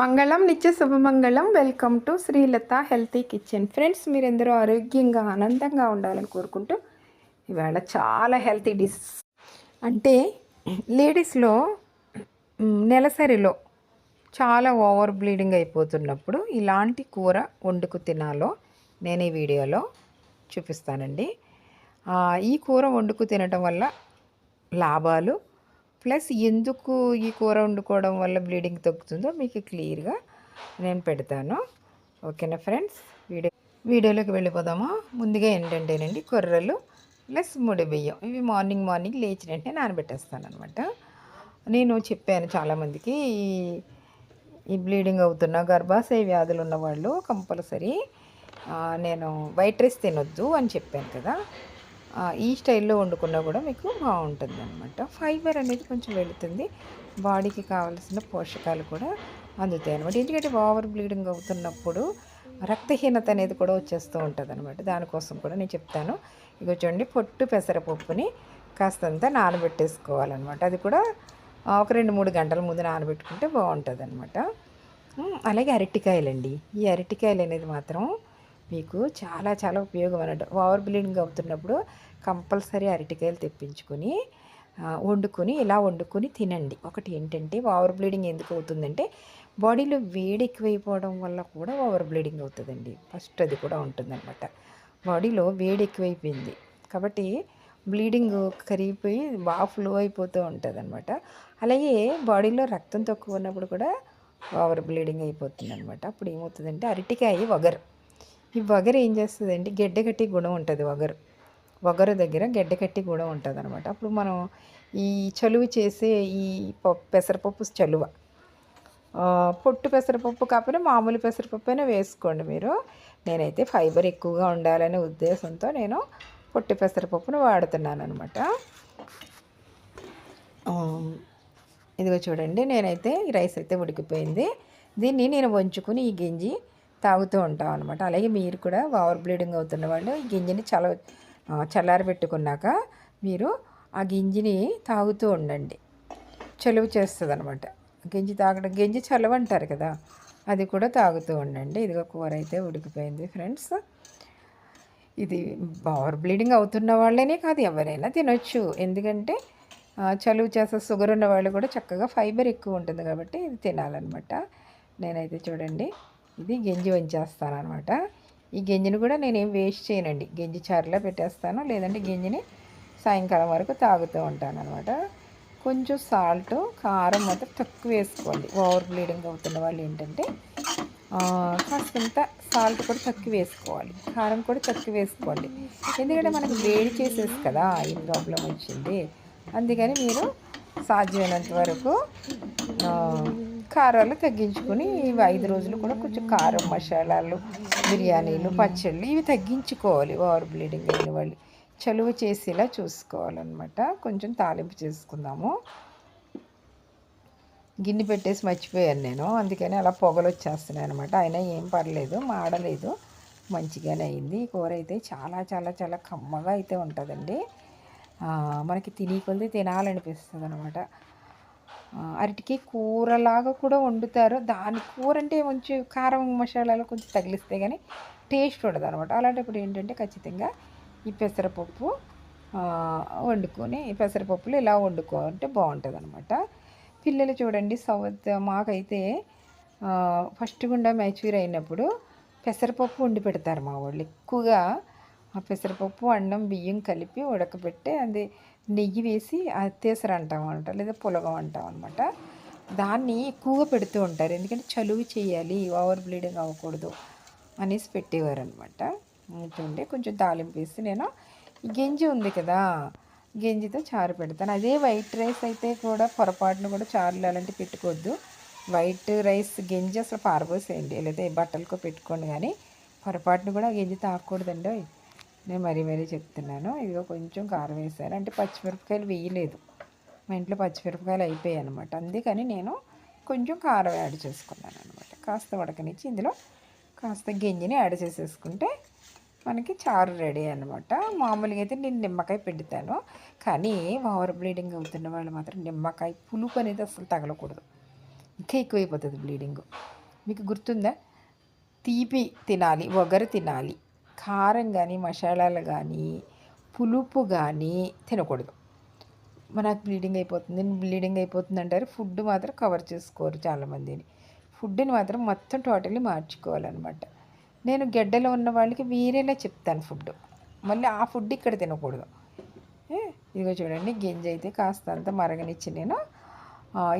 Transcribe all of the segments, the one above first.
మంగళం నిత్య శుభమంగళం. Welcome to Srilatha healthy kitchen friends మీరెందరూ ఆరోగ్యంగా ఆనందంగా ఉండాలని కోరుకుంటూ ఇవాళ చాలా హెల్తీ డిష్ అంటే లేడీస్లో నెలసరిలో చాలా ఓవర్ బ్లీడింగ్ అయిపోతున్నప్పుడు ఇలాంటి కూర వండుకు తినాలో నేను ఈ వీడియోలో చూపిస్తానండి. ఈ కూర వండుకు తినటం వల్ల లాభాలు ప్లస్ ఎందుకు ఈ కూర వండుకోవడం వల్ల బ్లీడింగ్ తగ్గుతుందో మీకు క్లియర్గా నేను పెడతాను. ఓకేనా ఫ్రెండ్స్? వీడియో వీడియోలోకి వెళ్ళిపోదామా? ముందుగా ఏంటంటేనండి కొర్రలు ప్లస్ ముడి బియ్యం. ఇవి మార్నింగ్ మార్నింగ్ లేచిన వెంటనే నానబెట్టేస్తాను అనమాట నేను చెప్పాను చాలామందికి ఈ ఈ బ్లీడింగ్ అవుతున్న గర్భాశయ వ్యాధులు ఉన్నవాళ్ళు కంపల్సరీ నేను వైట్ రైస్ తినొద్దు అని చెప్పాను కదా. ఈ స్టైల్లో వండుకున్నా కూడా మీకు బాగుంటుంది అనమాట ఫైబర్ అనేది కొంచెం వెళుతుంది. బాడీకి కావలసిన పోషకాలు కూడా అందుతాయి అనమాట ఎందుకంటే ఓవర్ బ్లీడింగ్ అవుతున్నప్పుడు రక్తహీనత అనేది కూడా వచ్చేస్తూ ఉంటుంది అనమాట దానికోసం కూడా నేను చెప్తాను. ఇక చూడండి పొట్టు పెసరపప్పుని కాస్తంత నానబెట్టేసుకోవాలన్నమాట. అది కూడా ఒక రెండు మూడు గంటల ముందు నానబెట్టుకుంటే బాగుంటుంది అనమాట అలాగే అరటికాయలండి. ఈ అరటికాయలు అనేది మాత్రం మీకు చాలా చాలా ఉపయోగం అన్నట్టు ఓవర్ బ్లీడింగ్ అవుతున్నప్పుడు కంపల్సరీ అరటికాయలు తెప్పించుకొని వండుకొని ఇలా వండుకొని తినండి. ఒకటి ఏంటంటే ఓవర్ బ్లీడింగ్ ఎందుకు అవుతుందంటే బాడీలో వేడి ఎక్కువైపోవడం వల్ల కూడా ఓవర్ బ్లీడింగ్ అవుతుందండి. ఫస్ట్ అది కూడా ఉంటుందన్నమాట. బాడీలో వేడి ఎక్కువైపోయింది. కాబట్టి బ్లీడింగ్ కరిగిపోయి బాగా ఫ్లో అయిపోతూ ఉంటుంది అనమాట అలాగే బాడీలో రక్తం తక్కువ ఉన్నప్పుడు కూడా ఓవర్ బ్లీడింగ్ అయిపోతుంది అనమాట అప్పుడు ఏమవుతుందంటే అరటికాయ వగరు. ఈ వగరు ఏం చేస్తుందండి? గెడ్డ కట్టి గుణం ఉంటుంది వగరు. వగరు దగ్గర గెడ్డ కట్టి గుణం ఉంటుంది అనమాట అప్పుడు మనం ఈ చలువ చేసే ఈ పప్పు పెసరపప్పు చలువ. పొట్టు పెసరపప్పు కాకపోతే మామూలు పెసరపప్పు అయినా వేసుకోండి మీరు. నేనైతే ఫైబర్ ఎక్కువగా ఉండాలనే ఉద్దేశంతో నేను పొట్టు పెసరపప్పును వాడుతున్నాను అనమాట ఇదిగో చూడండి నేనైతే ఈ రైస్ అయితే ఉడికిపోయింది. దీన్ని నేను వంచుకుని ఈ గింజి తాగుతూ ఉంటాం అనమాట అలాగే మీరు కూడా ఓవర్ బ్లీడింగ్ అవుతున్న వాళ్ళు గింజని చల చల్లారి పెట్టుకున్నాక మీరు ఆ గింజిని తాగుతూ ఉండండి. చలువ చేస్తుంది అనమాట గింజి తాగడం గింజి చలవంటారు కదా అది కూడా తాగుతూ ఉండండి. ఇదిగో కూర అయితే ఉడికిపోయింది ఫ్రెండ్స్. ఇది ఓవర్ బ్లీడింగ్ అవుతున్న వాళ్ళనే కాదు ఎవరైనా తినొచ్చు. ఎందుకంటే చలువు చేసే షుగర్ ఉన్న వాళ్ళు కూడా చక్కగా ఫైబర్ ఎక్కువ ఉంటుంది కాబట్టి ఇది తినాలన్నమాట. నేనైతే చూడండి. ఇది గంజి వంచేస్తాను అనమాట ఈ గెంజిని కూడా నేనేం వేస్ట్ చేయనండి. గంజి చారులో పెట్టేస్తాను. లేదంటే గెంజిని సాయంకాలం వరకు తాగుతూ ఉంటాను అనమాట కొంచెం సాల్ట్ కారం మాత్రం తక్కువ వేసుకోండి. ఓవర్ బ్లీడింగ్ అవుతున్న వాళ్ళు ఏంటంటే ఆ, కాస్తంత సాల్ట్ కూడా తక్కువ వేసుకోవాలి. కారం కూడా తక్కువ వేసుకోండి. ఎందుకంటే మనకు వేడి చేసేసి కదా ఈ ప్రాబ్లం వచ్చింది. అందుకని మీరు సాధ్యమైనంత వరకు కారాలు తగ్గించుకొని ఇవి ఐదు రోజులు కూడా కొంచెం కారం మసాలాలు బిర్యానీలు పచ్చళ్ళు ఇవి తగ్గించుకోవాలి. ఓవర్ బ్లీడింగ్ అయిన వాళ్ళు. చలువ చేసేలా చూసుకోవాలన్నమాట. కొంచెం తాలింపు చేసుకుందాము. గిన్నె పెట్టేసి మర్చిపోయాను నేను. అందుకని అలా పొగలు వచ్చేస్తున్నాయి అనమాట అయినా ఏం పర్లేదు మాడలేదు. మంచిగానే అయింది. ఈ కూర అయితే చాలా చాలా చాలా కమ్మగా అయితే ఉంటుందండి. మనకి తిని కొద్ది తినాలనిపిస్తుంది అనమాట అరటికి కూరలాగా కూడా వండుతారు. దాని కూర అంటే కొంచెం కారం మసాలాలు కొంచెం తగిలిస్తే కానీ టేస్ట్ ఉండదు అనమాట అలాంటప్పుడు ఏంటంటే ఖచ్చితంగా ఈ పెసరపప్పు వండుకొని ఈ పెసరపప్పులు ఇలా వండుకుంటే బాగుంటుంది అనమాట పిల్లలు చూడండి సౌత్ మాకైతే ఫస్ట్ గుండా మ్యాచ్యూర్ అయినప్పుడు పెసరపప్పు వండి పెడతారు మా వాళ్ళు. ఎక్కువగా ఆ పెసరపప్పు అన్నం బియ్యం కలిపి ఉడకబెట్టి అది నెయ్యి వేసి అత్తేసర అంటాం అనమాట లేదా పులగం అంటాం అనమాట దాన్ని ఎక్కువగా పెడుతూ ఉంటారు. ఎందుకంటే చలువు చేయాలి ఓవర్ బ్లీడింగ్ అవ్వకూడదు అనేసి పెట్టేవారు అనమాట ఉంటుండే కొంచెం తాలింపు వేసి నేను గింజి ఉంది కదా గింజితో చారు పెడతాను. అదే వైట్ రైస్ అయితే కూడా పొరపాటును కూడా చారులు అలాంటివి పెట్టుకోవద్దు. వైట్ రైస్ గింజి అసలు పారబోసేయండి. లేదా బట్టలకో పెట్టుకోండి కానీ పొరపాటును కూడా గింజి తాకూడదండి తాగకూడదండి నేను మరీ మరీ చెప్తున్నాను. ఇదిగో కొంచెం కారం వేసాను. అంటే పచ్చిమిరపకాయలు వేయలేదు. మా ఇంట్లో పచ్చిమిరపకాయలు అయిపోయాయి అనమాట అందుకని నేను కొంచెం కారం యాడ్ చేసుకున్నాను అనమాట కాస్త ఉడకనిచ్చి ఇందులో కాస్త గింజని యాడ్ చేసేసుకుంటే మనకి చారు రెడీ అనమాట మామూలుగా అయితే నేను నిమ్మకాయ పెడతాను. కానీ ఓవర్ బ్లీడింగ్ అవుతున్న వాళ్ళు మాత్రం నిమ్మకాయ పులుపు అనేది అసలు తగలకూడదు. ఇంకా ఎక్కువైపోతుంది బ్లీడింగ్. మీకు గుర్తుందా? తీపి తినాలి ఒగరు తినాలి. కారం కానీ మసాలాలు కానీ పులుపు కానీ తినకూడదు. మనకు బ్లీడింగ్ అయిపోతుంది బ్లీడింగ్ అయిపోతుంది అంటారు. ఫుడ్ మాత్రం కవర్ చేసుకోరు చాలామందిని. ఫుడ్ని మాత్రం మొత్తం టోటల్లీ మార్చుకోవాలన్నమాట. నేను గెడ్డలో ఉన్న వాళ్ళకి వేరేలా చెప్తాను ఫుడ్ మళ్ళీ ఆ ఫుడ్ ఇక్కడ తినకూడదు. ఇదిగో చూడండి గింజ అయితే కాస్త అంత మరగనిచ్చి నేను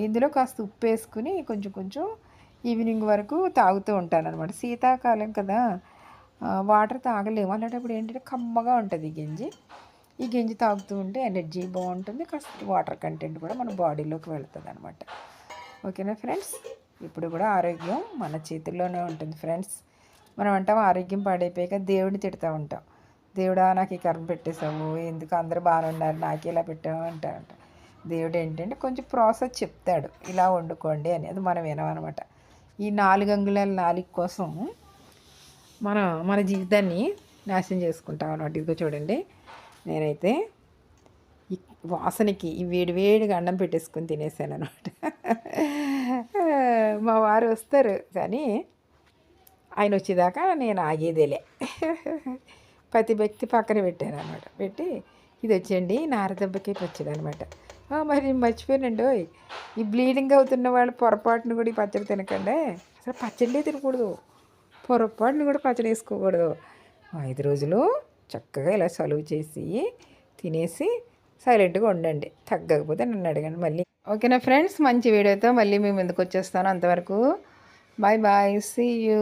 ఇందులో కాస్త ఉప్పు వేసుకుని కొంచెం కొంచెం ఈవినింగ్ వరకు తాగుతూ ఉంటాను అనమాట శీతాకాలం కదా. వాటర్ తాగలేము. అలాంటప్పుడు ఏంటంటే కమ్మగా ఉంటుంది ఈ గింజి. ఈ గింజి తాగుతూ ఉంటే ఎనర్జీ బాగుంటుంది. కాస్త వాటర్ కంటెంట్ కూడా మన బాడీలోకి వెళ్తుంది అనమాట ఓకేనా ఫ్రెండ్స్? ఇప్పుడు కూడా ఆరోగ్యం మన చేతుల్లోనే ఉంటుంది ఫ్రెండ్స్. మనం అంటాం ఆరోగ్యం పాడైపోయాక దేవుడిని తిడతా ఉంటాం. దేవుడా నాకు ఈ కర్మ పెట్టేశావు. ఎందుకు అందరూ బాగానే ఉన్నారు? నాకు ఇలా పెట్టావు? అంటారంట దేవుడు ఏంటంటే కొంచెం ప్రాసెస్ చెప్తాడు. ఇలా వండుకోండి అని. అది మనం వినమనమాట ఈ నాలుగు అంగుళాల నాలుగు కోసం మనం మన జీవితాన్ని నాశనం చేసుకుంటాం అన్నమాట. ఇదిగో చూడండి. నేనైతే ఈ వాసనకి ఈ వేడి వేడిగా అన్నం పెట్టేసుకొని తినేసాను అనమాట మా వారు వస్తారు కానీ ఆయన వచ్చేదాకా నేను ఆగేదేలే. ప్రతి వ్యక్తి పక్కన పెట్టాను అనమాట పెట్టి ఇది వచ్చేయండి నారదెబ్బకి పచ్చడి అనమాట మరి మర్చిపోయానండి ఓయ్. ఈ బ్లీడింగ్ అవుతున్న వాళ్ళు పొరపాటును కూడా ఈ పచ్చడి తినకండి. అసలు పచ్చడిలే తినకూడదు. పొరపాటును కూడా పచ్చడి వేసుకోకూడదు. ఐదు రోజులు చక్కగా ఇలా సలువు చేసి తినేసి సైలెంట్గా ఉండండి. తగ్గకపోతే నన్ను అడగండి మళ్ళీ. ఓకేనా ఫ్రెండ్స్ మంచి వీడియోతో మళ్ళీ మేము ఎందుకు వచ్చేస్తాను అంతవరకు. Bye bye. See you